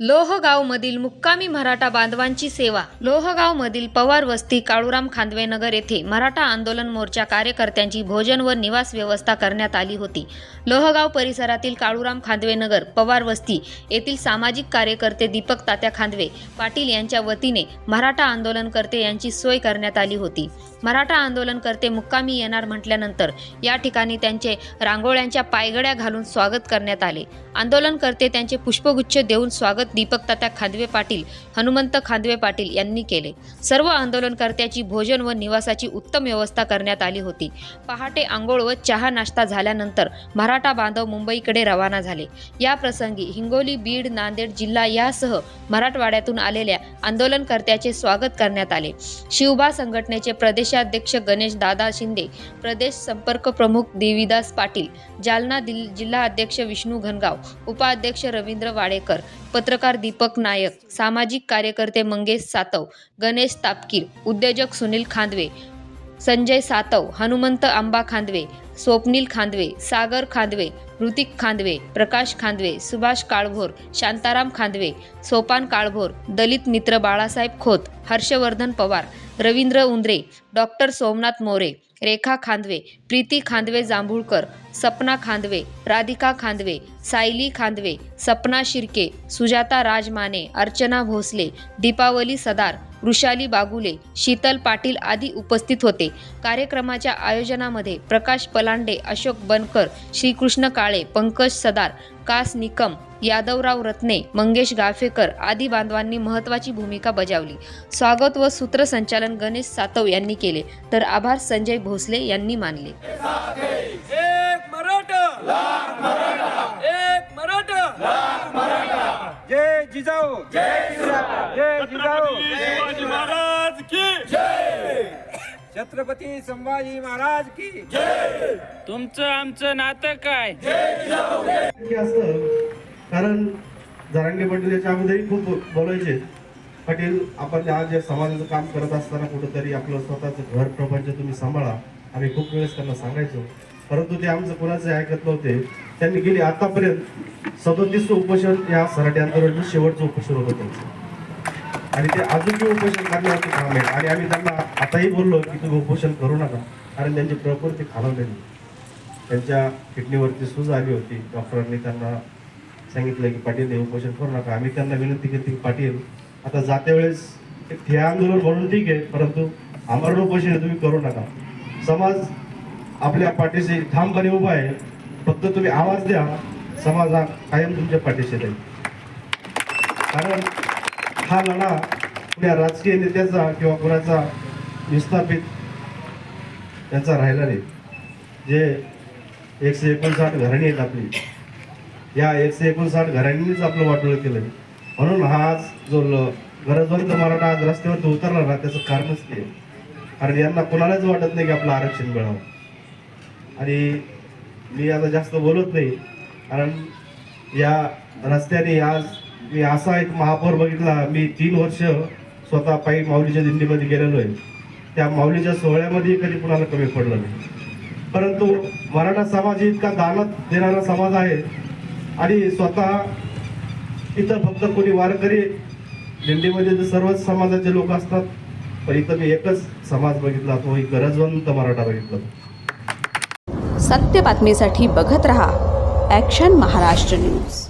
लोहगावमधील मुक्कामी मराठा बांधवांची सेवा. लोहगावमधील पवार वस्ती काळूराम खांदवे नगर येथे मराठा आंदोलन मोर्चा कार्यकर्त्यांची भोजन व निवास व्यवस्था करण्यात आली होती. लोहगाव परिसरातील काळूराम खांदवे नगर पवार वस्ती येथील सामाजिक कार्यकर्ते दीपक तात्या खांदवे पाटील यांच्या वतीने मराठा आंदोलनकर्ते यांची सोय करण्यात आली होती. मराठा आंदोलनकर्ते मुक्कामी येणार म्हटल्यानंतर या ठिकाणी त्यांचे रांगोळ्यांच्या पायगड्या घालून स्वागत करण्यात आले. आंदोलनकर्ते त्यांचे पुष्पगुच्छ देऊन स्वागत दीपक तात्या खांदवे पाटील हनुमंत खांदवे पाटील यांनी केले. सर्व आंदोलनकर्त्याची भोजन व निवासाची उत्तम व्यवस्था करण्यात आली होती. पहाटे आंघोळ व चहा नाश्ता झाल्यानंतर मराठा बांधव मुंबईकडे रवाना झाले. या प्रसंगी हिंगोली बीड नांदेड जिल्हा यासह मराठवाड्यातून आलेल्या आंदोलनकर्त्याचे स्वागत करण्यात आले. शिवबा संघटनेचे प्रदेशाध्यक्ष गणेश दादा शिंदे प्रदेश संपर्क प्रमुख देवीदास पाटील जालना दिल जिल्हा अध्यक्ष विष्णू घनगाव उपाध्यक्ष रवींद्र वाडेकर पत्रकार दीपक नायक सामाजिक कार्यकर्ते मंगेश सातव गणेश तापकीर उद्योजक सुनील खांदवे संजय सातव हनुमंत आंबा खांदवे स्वप्नील खांदवे सागर खांदवे ऋतिक खांदवे प्रकाश खांदवे सुभाष काळभोर शांताराम खांदवे सोपान काळभोर दलित मित्र बाळासाहेब खोत हर्षवर्धन पवार रवींद्र उंद्रे डॉक्टर सोमनाथ मोरे रेखा खांदवे प्रीती खांदवे जांभूळकर सपना खांदवे राधिका खांदवे सायली खांदवे सपना शिर्के सुजाता राजमाने अर्चना भोसले दीपावली सदार वृषाली बागुले शीतल पाटील आदी उपस्थित होते. कार्यक्रमाच्या आयोजनामध्ये प्रकाश पलांडे अशोक बनकर श्रीकृष्ण काळे पंकज सदार कास निकम यादवराव रत्ने मंगेश गाफेकर आदी बांधवांनी महत्त्वाची भूमिका बजावली. स्वागत व सूत्रसंचालन गणेश सातव यांनी केले तर आभार संजय भोसले यांनी मानले. एक मराठा! एक मराठा! जय जिजाऊ! जय जिजाऊ! शिवाजी महाराज की छत्रपती संभाजी महाराज की तुमचं आमचं नातं काय? कारण जरांगे पाटील याच्या अगोदरही खूप बोलायचे. पाटील आपण आज या समाजाचं काम करत असताना कुठंतरी आपलं स्वतःचं घर प्रपंच तुम्ही सांभाळा. आम्ही खूप वेळेस त्यांना सांगायचो. परंतु ते आमचं कोणाचं ऐकत नव्हते. त्यांनी गेली आतापर्यंत सदोतीस उपोषण या सराटे आंदोलनाचं शेवटचं उपोषण होतं त्यांचं. आणि ते अजूनही उपोषण करण्यावरती काम आहे. आणि आम्ही त्यांना आताही बोललो की तुम्ही उपोषण करू नका. कारण त्यांची प्रकृती खालावलेली. त्यांच्या किडनीवरती सूज आली होती. डॉक्टरांनी त्यांना सांगितलं की पाटील हे उपोषण करू नका. आम्ही त्यांना विनंती केली की पाटील आता जाते वेळेस एक आंदोलन म्हणून ठीक आहे परंतु आमरण उपोषण हे तुम्ही करू नका. समाज आपल्या पाठीशी ठामपणे उभा आहे. फक्त तुम्ही आवाज द्या. समाज हा कायम तुमच्या पाठीशी राहील. कारण हा लढा कुण्या राजकीय नेत्याचा किंवा कुणाचा विस्थापित त्यांचा राहिला नाही. जे एकशे एकोणसाठ घराणी आहेत आपली या एकशे एकोणसाठ घरांनीच आपलं वाटोळं केलं. म्हणून हा आज जो गरजवंत मराठा आज रस्त्यावरती उतरला ना त्याचं कारणच ते. कारण यांना कोणालाच वाटत नाही की आपलं आरक्षण मिळावं. आणि मी आता जास्त बोलत नाही कारण या रस्त्याने आज मी असा एक महापौर बघितला मी तीन वर्ष स्वतः पायी माऊलीच्या दिंडीमध्ये गेलेलो आहे. त्या माऊलीच्या सोहळ्यामध्ये कधी कुणाला कमी पडलं नाही. परंतु मराठा समाज इतका दानत देणारा समाज आहे आणि स्वतः इथं फक्त कोणी वारकरी दिंडीमध्ये तर सर्वच समाजाचे लोक असतात पण इथं मी एकच समाज बघितला तो एक गरजवंत मराठा बघितला सत्य बातमीसाठी बघत रहा ॲक्शन महाराष्ट्र न्यूज